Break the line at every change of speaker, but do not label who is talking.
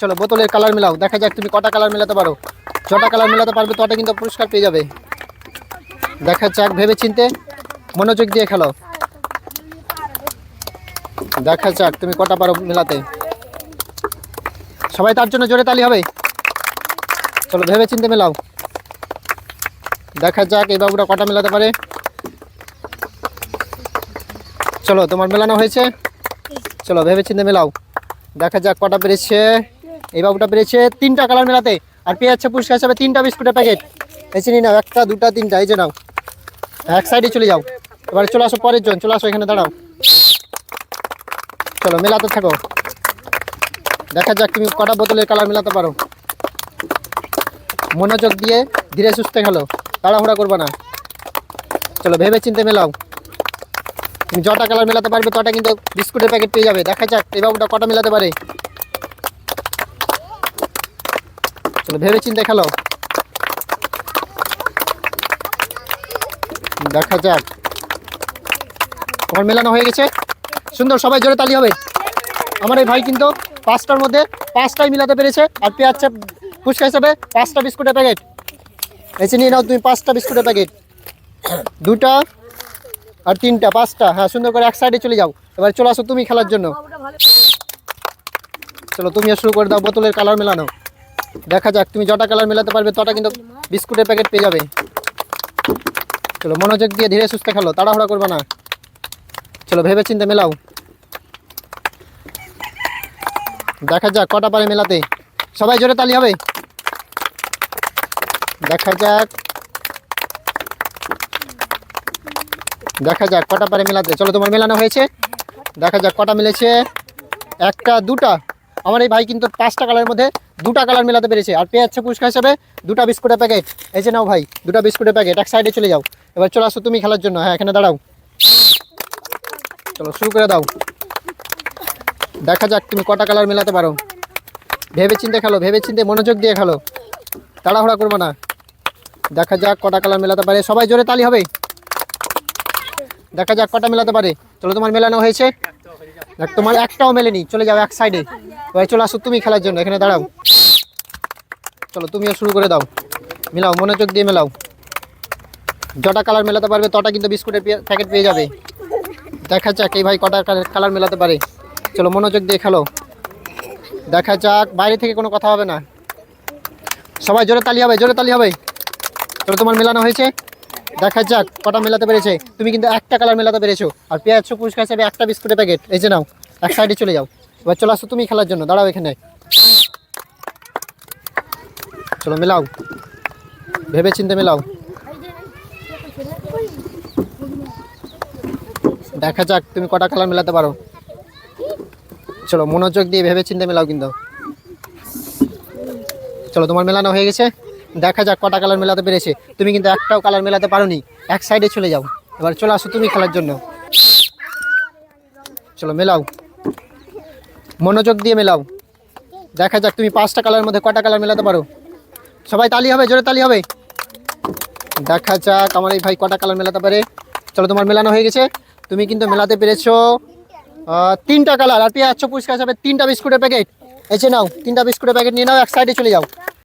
চলো বোতলের কালার মেলাও, দেখা যাক তুমি কটা কালার মেলাতে পারো। যটা কালার মেলাতে পারবে তটা কিন্তু পুরস্কার পেয়ে যাবে। দেখা যাক ভেবে চিনতে মনোযোগ দিয়ে খেলো। দেখা যাক তুমি কটা পারো মেলাতে। সবাই তার জন্য জোরে তালি হবে। চলো ভেবে চিনতে মেলাও। দেখা যাক, এই বাবুরা কটা মেলাতে পারে। চলো, তোমার মেলানো হয়েছে। চলো ভেবে চিনতে মেলাও। দেখা যাক কটা পেরেছে। এই বাবুটা পেরেছে তিনটা কালার মেলাতে। আর পেয়ে যাচ্ছে পুরস্কার হিসাবে তিনটা বিস্কুটের প্যাকেট। এই চিনি নাও, একটা, দুটা, তিনটা, এই যে নাও। এক সাইডে চলে যাও। এবারে চলে আসো পরের জন, চলে আসো এখানে দাঁড়াও। চলো, মেলাতে থাকো। দেখা যাক তুমি কটা বোতলের কালার মেলাতে পারো। মনোযোগ দিয়ে ধীরে সুস্থে খেলো। তাড়াহুড়া করবে না। চলো ভেবে চিনতে মেলাও। তুমি যটা কালার মেলাতে পারবে তটা কিন্তু বিস্কুটের প্যাকেট পেয়ে যাবে। দেখা যাক এই বাবুটা কটা মেলাতে পারে। চলো ভেবে চিন্তে খেলো। দেখা যাক। তোমার মেলানো হয়ে গেছে। সুন্দর, সবাই জোরে তালি হবে। আমার এই ভাই কিন্তু পাঁচটার মধ্যে পাঁচটাই মিলাতে পেরেছে। আর পেঁয়াজ চাপ ফুচকা হিসাবে পাঁচটা বিস্কুটের প্যাকেট। এসে নিয়ে নাও, তুমি পাঁচটা বিস্কুটের প্যাকেট। দুটা আর তিনটা, পাঁচটা। হ্যাঁ সুন্দর করে এক সাইডে চলে যাও। এবার চলে আসো তুমি খেলার জন্য। চলো, তুমিও শুরু করে দাও বোতলের কালার মেলানো। দেখা যাক, তুমি যটা কালার মেলাতে পারবে, তটা কিন্তু বিস্কুটের প্যাকেট পেয়ে যাবে। চলো, মনোযোগ দিয়ে ধীরে সুস্থে খেলো, তাড়াহুড়া করবে না। চলো ভেবে চিন্তে মেলাও। দেখা যাক, কটা পারে মেলাতে। সবাই জোরে তালি হবে। দেখা যাক। দেখা যাক, কটা পারে মেলাতে। চলো, তোমার মেলানো হয়েছে। দেখা যাক, কটা মিলেছে। একটা, দুটা। আমার এই ভাই কিন্তু পাঁচটা কালারের মধ্যে দুটা কালার মেলাতে পেরেছে। আর পেয়ে যাচ্ছে পুরস্কার হিসাবে দুটা বিস্কুটের প্যাকেট এই যে নাও ভাই, দুটা বিস্কুটের প্যাকেট এক সাইডে চলে যাও। এবার চলে আসো তুমি খেলার জন্য। হ্যাঁ এখানে দাঁড়াও। চলো, শুরু করে দাও। দেখা যাক তুমি কটা কালার মেলাতে পারো। ভেবে চিন্তে খেলো ভেবে চিন্তে মনোযোগ দিয়ে খেলো। তাড়াহুড়া করব না। দেখা যাক কটা কালার মেলাতে পারে। সবাই জোরে তালি হবে। দেখা যাক কটা মেলাতে পারে। চলো, তোমার মেলানো হয়েছে। তোমার একটাও মেলেনি। চলে যাও এক সাইডে এবার চলে আসো, তুমি খেলার জন্য, এখানে দাঁড়াও। চলো, তুমিও শুরু করে দাও। মেলাও, মনোযোগ দিয়ে মেলাও। যটা কালার মেলাতে পারবে, তটা কিন্তু বিস্কুটের প্যাকেট পেয়ে যাবে। দেখা যাক এই ভাই কটা কালার মেলাতে পারে। চলো, মনোযোগ দিয়ে খেলো। দেখা যাক, বাইরে থেকে কোনো কথা হবে না। সবাই জোরে তালি হবে, জোরে তালি হবে। চলো, তোমার মেলানো হয়েছে। দেখা যাক কটা মেলাতে পেরেছে। তুমি কিন্তু একটা কালার মেলাতে পেরেছ। আর পেঁয়াজ পুরস্কার হিসাবে একটা বিস্কুটের প্যাকেট এই যে নাও, এক সাইডে চলে যাও। এবার চলে আসো তুমি খেলার জন্য, দাঁড়াও এখানে। চলো মেলাও। ভেবে চিনতে মেলাও। দেখা যাক তুমি কটা কালার মেলাতে পারো। চলো মনোযোগ দিয়ে ভেবে চিনতে মেলাও কিন্তু। চলো তোমার মেলানো হয়ে গেছে। দেখা যাক কটা কালার মেলাতে পেরেছে। তুমি কিন্তু একটাও কালার মেলাতে পারোনি। এক সাইডে চলে যাও। এবার চলে আসো তুমি খেলার জন্য। চলো মেলাও। মনোযোগ দিয়ে মেলাও। দেখা যাক তুমি পাঁচটা কালারের মধ্যে কটা কালার মেলাতে পারো। সবাই তালি হবে, জোরে তালি হবে। দেখা যাক আমার এই ভাই কটা কালার মেলাতে পারে। চলো তোমার মেলানো হয়ে গেছে। তুমি কিন্তু মেলাতে পেরেছ তিনটা কালার আর পেয়ে যাচ্ছ পুরস্কার হিসাবে তিনটা বিস্কুটের প্যাকেট এসে নাও, তিনটা বিস্কুটের প্যাকেট নিয়ে নাও, এক সাইডে চলে যাও।